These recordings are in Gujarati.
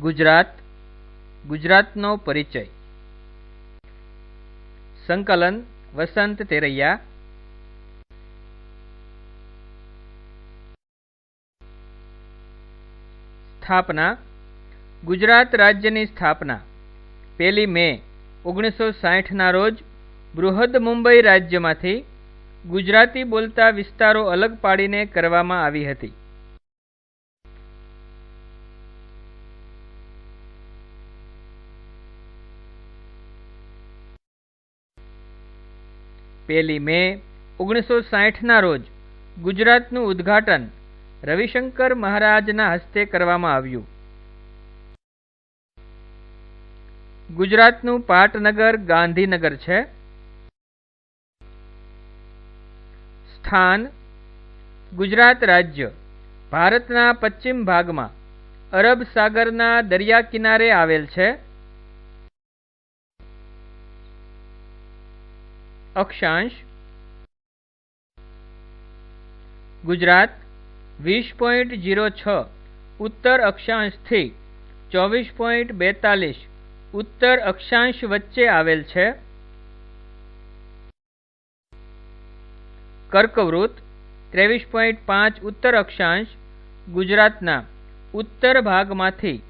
ગુજરાત, ગુજરાતનો પરિચય. સંકલન વસંત તેરૈયા. સ્થાપના, ગુજરાત રાજ્યની સ્થાપના, પહેલી મે, ઓગણીસો સાઠના રોજ, બૃહદ મુંબઈ રાજ્યમાંથી ગુજરાતી બોલતા વિસ્તારો અલગ પાડીને કરવામાં આવી હતી. પહેલી મે, ઓગણીસો સાઠના રોજ ગુજરાતનું ઉદ્ઘાટન રવિશંકર મહારાજના હસ્તે કરવામાં આવ્યું. ગુજરાતનું પાટનગર ગાંધીનગર છે. સ્થાન, ગુજરાત રાજ્ય. ભારતના પશ્ચિમ ભાગમાં અરબ સાગરના દરિયા કિનારે આવેલ છે. અક્ષાંશ. ગુજરાત, વીસ પોઈન્ટ જીરો છ, ઉત્તર અક્ષાંશથી ચોવીસ પોઈન્ટ બેતાલીસ, ઉત્તર અક્ષાંશ વચ્ચે આવેલ છે. કર્કવૃત ત્રેવીસ પોઈન્ટ પાંચ, ઉત્તર અક્ષાંશ, ગુજરાતના ઉત્તર ભાગમાંથી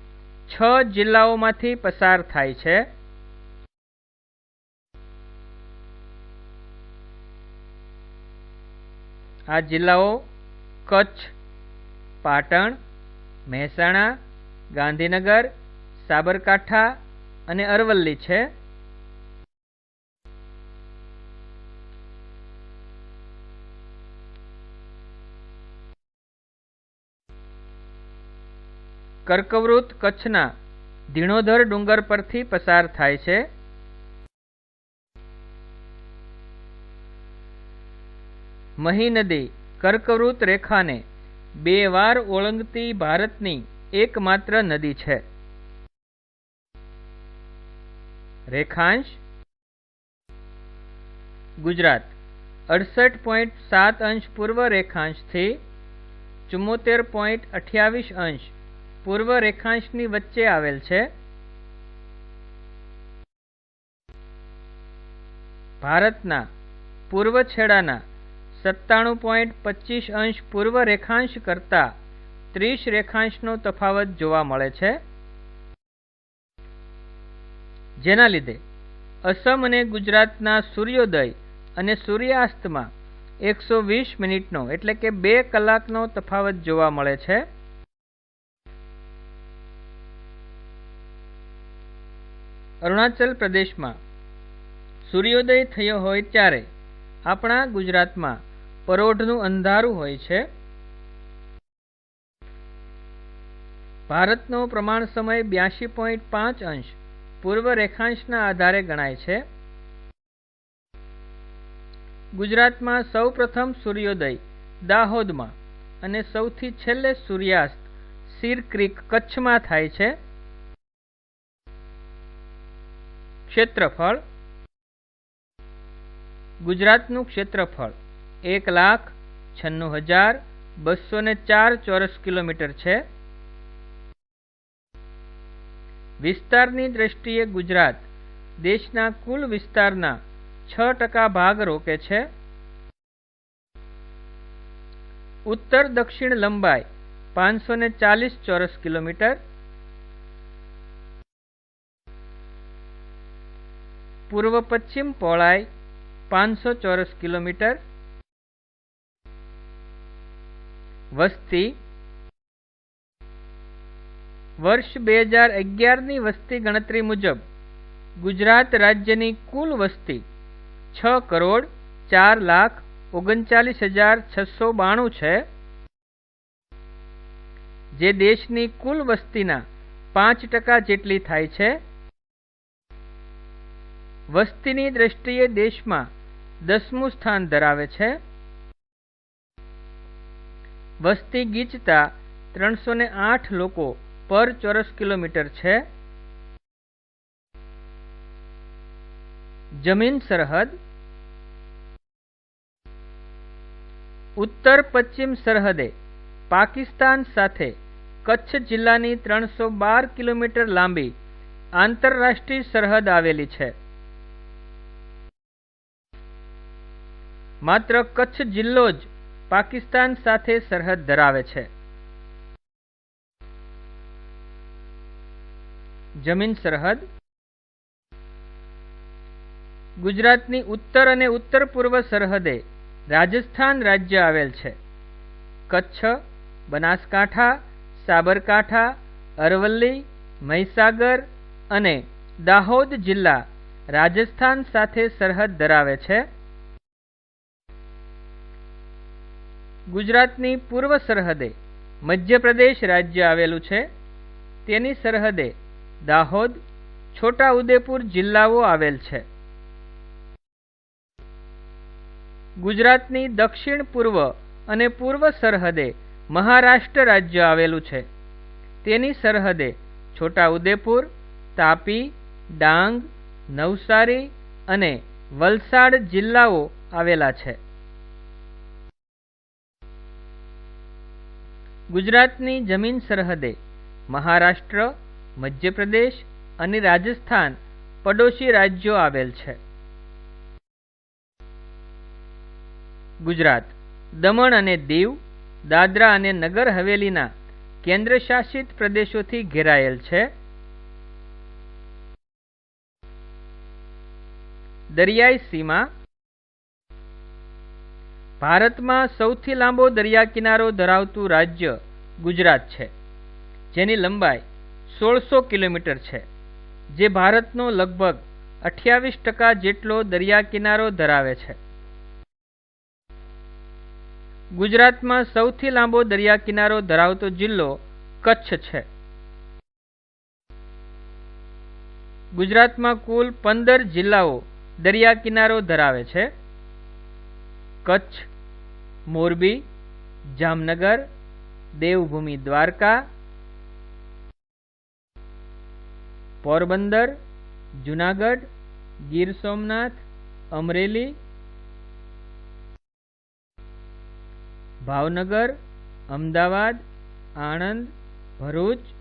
છ જિલ્લાઓમાંથી પસાર થાય છે. આ જિલ્લાઓ કચ્છ, પાટણ, મહેસાણા, ગાંધીનગર, સાબરકાંઠા અને અરવલ્લી છે. કર્કવૃત કચ્છના ધીણોધર ડુંગર પરથી પસાર થાય છે. મહી નદી કર્કવૃત રેખાને બે વાર ઓળંગતી ભારતની એકમાત્ર નદી છે. રેખાંશ ગુજરાત, અડસઠ પોઈન્ટ સાત અંશ પૂર્વ રેખાંશથી ચુમ્મોતેર પોઈન્ટ અઠ્યાવીસ અંશ પૂર્વ રેખાંશની વચ્ચે આવેલ છે. ભારતના પૂર્વ છેડાના સત્તાણું પોઈન્ટ પચીસ અંશ પૂર્વ રેખાંશ કરતાં ત્રીસ રેખાંશનો તફાવત જોવા મળે છે. જેના લીધે અસમ અને ગુજરાતના સૂર્યોદય અને સૂર્યાસ્તમાં એકસો વીસ મિનિટનો એટલે કે બે કલાકનો તફાવત જોવા મળે છે. અરુણાચલ પ્રદેશમાં સૂર્યોદય થયો હોય ત્યારે આપણા ગુજરાતમાં પરોઢનું અંધારું હોય છે. ભારતનો પ્રમાણ સમય બ્યાસી પોઈન્ટ પાંચ અંશ પૂર્વ રેખાંશના આધારે ગણાય છે. ગુજરાતમાં સૌ પ્રથમ સૂર્યોદય દાહોદમાં અને સૌથી છેલ્લે સૂર્યાસ્ત સીર ક્રિક કચ્છમાં થાય છે. ક્ષેત્રફળ ગુજરાતનું ક્ષેત્રફળ એક લાખ છન્નું હજાર બસો ને ચાર ચોરસ કિલોમીટર છે. વિસ્તારની દ્રષ્ટિએ ગુજરાત દેશના કુલ વિસ્તારના છ ટકા ભાગ રોકે છે. ઉત્તર દક્ષિણ લંબાઈ પાંચસો ને ચાલીસ ચોરસ કિલોમીટર. પૂર્વ પશ્ચિમ પહોળાઈ પાંચસો ચોરસ કિલોમીટર. વસ્તી. વર્ષ બે હજાર અગિયારની વસ્તી ગણતરી મુજબ ગુજરાત રાજ્યની કુલ વસ્તી છ કરોડ ચાર લાખ ઓગણચાલીસ હજાર છસો બાણું છે. જે દેશની કુલ વસ્તીના પાંચ ટકા જેટલી થાય છે. વસ્તીની દ્રષ્ટિએ દેશમાં દસમું સ્થાન ધરાવે છે. વસ્તી ગીચતા ત્રણસો ને આઠ લોકો પર ચોરસ કિલોમીટર છે. જમીન સરહદ. ઉત્તર પશ્ચિમ સરહદે પાકિસ્તાન સાથે કચ્છ જિલ્લાની ત્રણસો બાર કિલોમીટર લાંબી આંતરરાષ્ટ્રીય સરહદ આવેલી છે. માત્ર કચ્છ જિલ્લો જ પાકિસ્તાન સાથે સરહદ ધરાવે છે. જમીન સરહદ. ગુજરાતની ઉત્તર અને ઉત્તર પૂર્વ સરહદે રાજસ્થાન રાજ્ય આવેલ છે. કચ્છ, બનાસકાંઠા, સાબરકાંઠા, અરવલ્લી, મહીસાગર અને દાહોદ જિલ્લા રાજસ્થાન સાથે સરહદ ધરાવે છે. ગુજરાતની પૂર્વ સરહદે મધ્યપ્રદેશ રાજ્ય આવેલું છે. તેની સરહદે દાહોદ છોટા ઉદેપુર જિલ્લાઓ આવેલ છે. ગુજરાતની દક્ષિણ પૂર્વ અને પૂર્વ સરહદે મહારાષ્ટ્ર રાજ્ય આવેલું છે. તેની સરહદે છોટા ઉદેપુર તાપી, ડાંગ, નવસારી અને વલસાડ જિલ્લાઓ આવેલા છે. ગુજરાતની જમીન સરહદે મહારાષ્ટ્ર, મધ્યપ્રદેશ અને રાજસ્થાન પડોશી રાજ્યો આવેલ છે. ગુજરાત, દમણ અને દીવ, દાદરા અને નગર હવેલીના કેન્દ્રશાસિત પ્રદેશોથી ઘેરાયેલ છે. દરિયાઈ સીમા ભારતમાં સૌથી લાંબો દરિયા કિનારો ધરાવતું રાજ્ય ગુજરાત છે, જેની લંબાઈ સોળસો કિલોમીટર છે, જે ભારતનો લગભગ અઠ્યાવીસ ટકા જેટલો દરિયા કિનારો ધરાવે છે. ગુજરાતમાં સૌથી લાંબો દરિયા કિનારો ધરાવતો જિલ્લો કચ્છ છે. ગુજરાતમાં કુલ પંદર જિલ્લાઓ દરિયા કિનારો ધરાવે છે. કચ્છ, મોરબી, જામનગર, દેવભૂમિ દ્વારકા, પોરબંદર, જુનાગઢ, ગીર સોમનાથ, અમરેલી, ભાવનગર, અમદાવાદ, આણંદ, ભરૂચ,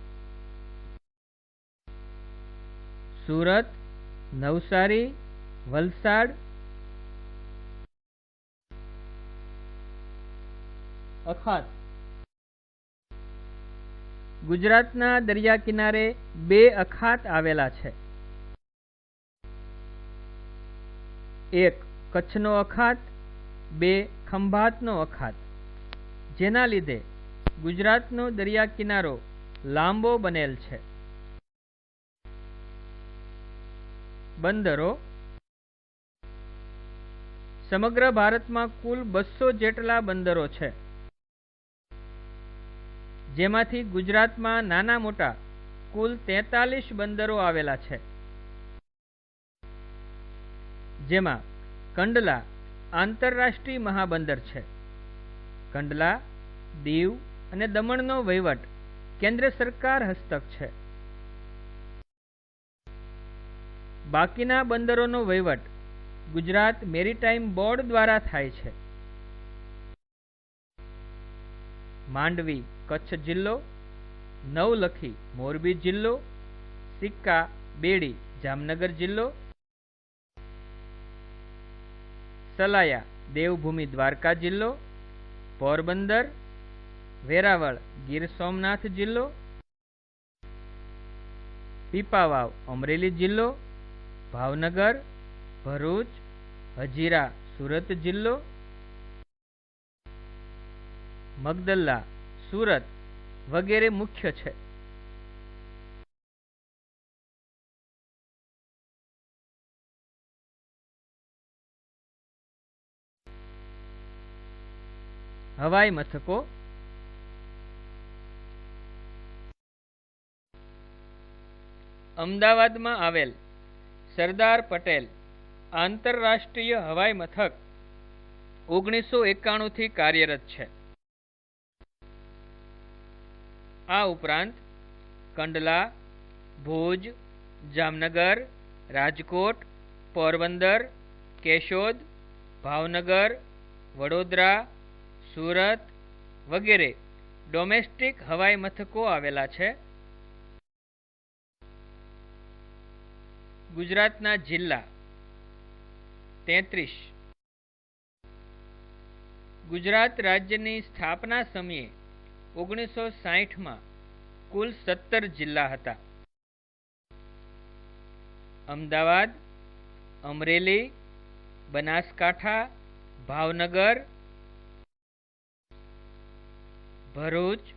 સુરત, નવસારી, વલસાડ અખાત. ગુજરાતના દરિયા કિનારે બે અખાત આવેલા છે. એક કચ્છનો અખાત, બે ખંભાતનો અખાત. જેના લીધે ગુજરાતનો દરિયા કિનારો લાંબો બનેલ છે. બંદરો. સમગ્ર ભારતમાં કુલ બસો જેટલા બંદરો છે. જેમાંથી ગુજરાતમાં નાના મોટા કુલ તેતાલીસ બંદરો આવેલા છે. જેમાં કંડલા આંતરરાષ્ટ્રીય મહાબંદર છે. કંડલા, દીવ અને દમણનો વહીવટ કેન્દ્ર સરકાર હસ્તક છે. બાકીના બંદરોનો વહીવટ ગુજરાત મેરીટાઈમ બોર્ડ દ્વારા થાય છે. માંડવી કચ્છ જિલ્લો, નવલખી, મોરબી જિલ્લો, સિક્કા, બેડી, જામનગર જિલ્લો, સલાયા, દેવભૂમિ, દ્વારકા જિલ્લો, પોરબંદર, વેરાવળ, ગીર સોમનાથ જિલ્લો, પીપાવાવ, અમરેલી જિલ્લો, ભાવનગર, ભરૂચ, હજીરા, સુરત જિલ્લો, મગદલ્લા સુરત વગેરે મુખ્ય છે. હવાઈ મથકો. અમદાવાદમાં આવેલ સરદાર પટેલ આંતરરાષ્ટ્રીય હવાઈ મથક ઓગણીસો એકાણુંથી કાર્યરત છે. આ ઉપરાંત કંડલા, ભુજ, જામનગર, રાજકોટ, પોરબંદર, કેશોદ, ભાવનગર, વડોદરા, સુરત વગેરે ડોમેસ્ટિક હવાઈ મથકો આવેલા છે. ગુજરાતના જિલ્લા તેત્રીસ. ગુજરાત રાજ્યની સ્થાપના સમયે ઓગણીસો સાહીઠમાં કુલ સત્તર જિલ્લા હતા. અમદાવાદ, અમરેલી, બનાસકાંઠા, ભાવનગર, ભરૂચ,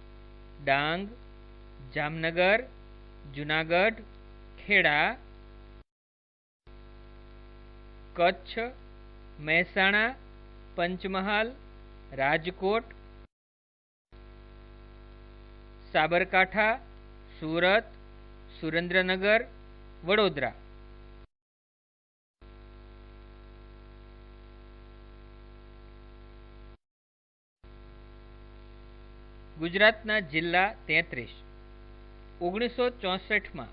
ડાંગ, જામનગર, જુનાગઢ, ખેડા, કચ્છ, મહેસાણા, પંચમહાલ, રાજકોટ સાબરકાંઠા, સુરત, સુરેન્દ્રનગર, વડોદરા. ગુજરાતના જિલ્લા તેત્રીસ. ઓગણીસો ચોસઠમાં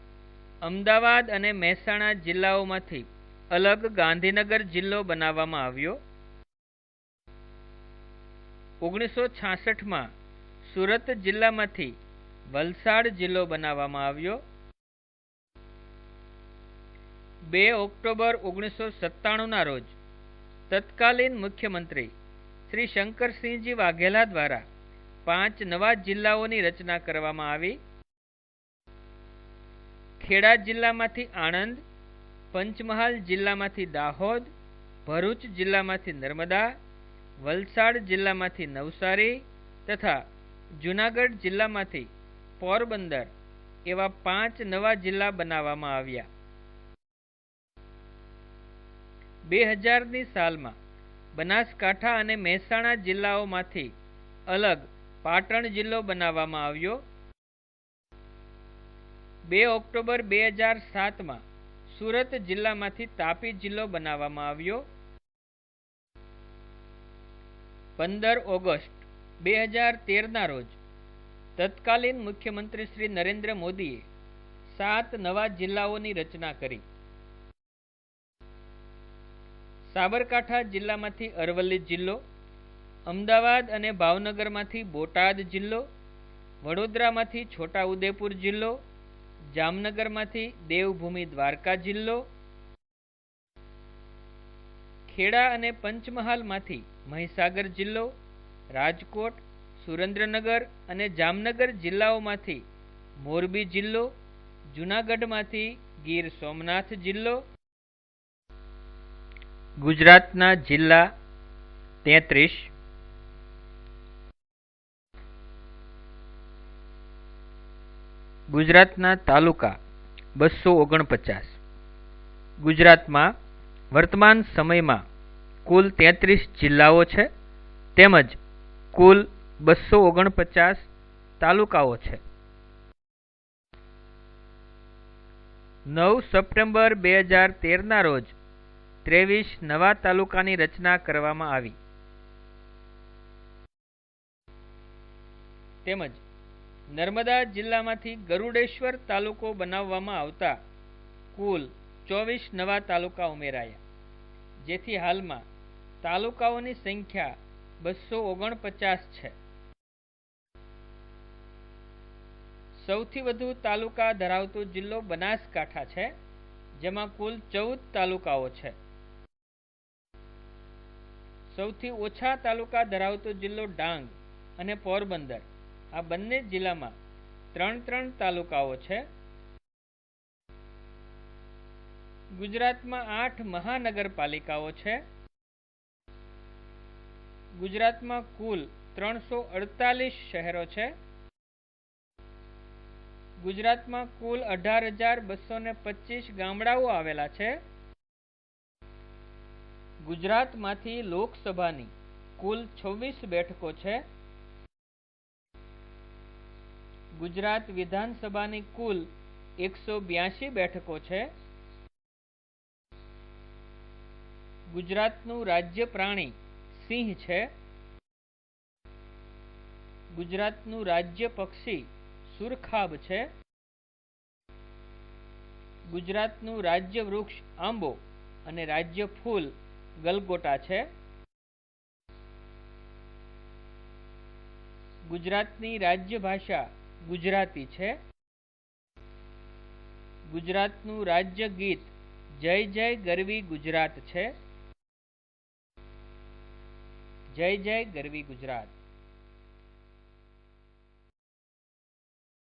અમદાવાદ અને મહેસાણા જિલ્લાઓમાંથી અલગ ગાંધીનગર જિલ્લો બનાવવામાં આવ્યો. ઓગણીસો છાસઠમાં સુરત જિલ્લામાંથી વલસાડ જિલ્લો બનાવવામાં આવ્યો. બે ઓક્ટોબર ઓગણીસો સત્તાણુંના રોજ તત્કાલીન મુખ્યમંત્રી શ્રી શંકરસિંહજી વાઘેલા દ્વારા પાંચ નવા જિલ્લાઓની રચના કરવામાં આવી. ખેડા જિલ્લામાંથી આણંદ, પંચમહાલ જિલ્લામાંથી દાહોદ, ભરૂચ જિલ્લામાંથી નર્મદા, વલસાડ જિલ્લામાંથી નવસારી તથા જુનાગઢ જિલ્લામાંથી પોરબંદર એવા પાંચ નવા જિલ્લા બનાવવામાં આવ્યા. બે હજારની સાલમાં બનાસકાંઠા અને મહેસાણા જિલ્લાઓમાંથી અલગ પાટણ જિલ્લો બનાવવામાં આવ્યો. બે ઓક્ટોબર બે હજાર સાતમાં સુરત જિલ્લામાંથી તાપી જિલ્લો બનાવવામાં આવ્યો. પંદર ઓગસ્ટ બે હજાર તેરના રોજ તત્કાલીન મુખ્યમંત્રી શ્રી નરેન્દ્ર મોદીએ સાત નવા જિલ્લાઓની રચના કરી. સાબરકાંઠા જિલ્લામાંથી અરવલ્લી જિલ્લો, અમદાવાદ અને ભાવનગરમાંથી બોટાદ જિલ્લો, વડોદરામાંથી છોટાઉદેપુર જિલ્લો, જામનગરમાંથી દેવભૂમિ દ્વારકા જિલ્લો, ખેડા અને પંચમહાલમાંથી મહીસાગર જિલ્લો, રાજકોટ સુરેન્દ્રનગર અને જામનગર જિલ્લાઓમાંથી મોરબી જિલ્લો, જૂનાગઢમાંથી ગીર સોમનાથ જિલ્લો, ગુજરાતના જિલ્લા તેત્રીસ, ગુજરાતના તાલુકા બસો ઓગણપચાસ, ગુજરાતમાં વર્તમાન સમયમાં કુલ તેત્રીસ જિલ્લાઓ છે. તેમજ કુલ બસો ઓગણપચાસ તાલુકાઓ છે. નવ સપ્ટેમ્બર બે હજાર તેરના રોજ ત્રેવીસ નવા તાલુકાની રચના કરવામાં આવી. તેમજ નર્મદા જિલ્લામાંથી ગરુડેશ્વર તાલુકો બનાવવામાં આવતા કુલ ચોવીસ નવા તાલુકા ઉમેરાયા. જેથી હાલમાં તાલુકાઓની સંખ્યા બસો ઓગણપચાસ છે. સૌથી વધુ તાલુકા ધરાવતો જિલ્લો બનાસકાંઠા છે, જેમાં કુલ ચૌદ તાલુકાઓ છે. સૌથી ઓછા તાલુકા ધરાવતો જિલ્લો ડાંગ અને પોરબંદર. આ બંને જિલ્લામાં ત્રણ ત્રણ તાલુકાઓ છે. ગુજરાતમાં આઠ મહાનગરપાલિકાઓ છે. ગુજરાતમાં કુલ ત્રણસો અડતાલીસ શહેરો છે. ગુજરાતમાં કુલ અઢાર હજાર બસો ને પચીસ ગામડાઓ આવેલા છે. ગુજરાતમાંથી લોકસભાની કુલ છવ્વીસ બેઠકો છે. ગુજરાત વિધાનસભાની કુલ એકસો બ્યાસી બેઠકો છે. ગુજરાતનું રાજ્ય પ્રાણી સિંહ છે. ગુજરાતનું રાજ્ય પક્ષી સુરખાબ છે. ગુજરાતનું રાજ્ય વૃક્ષ આંબો અને રાજ્ય ફૂલ ગલગોટા છે. ગુજરાતની રાજ્ય ભાષા ગુજરાતી છે. ગુજરાતનું રાજ્ય ગીત જય જય ગરવી ગુજરાત છે. જય જય ગરવી ગુજરાત.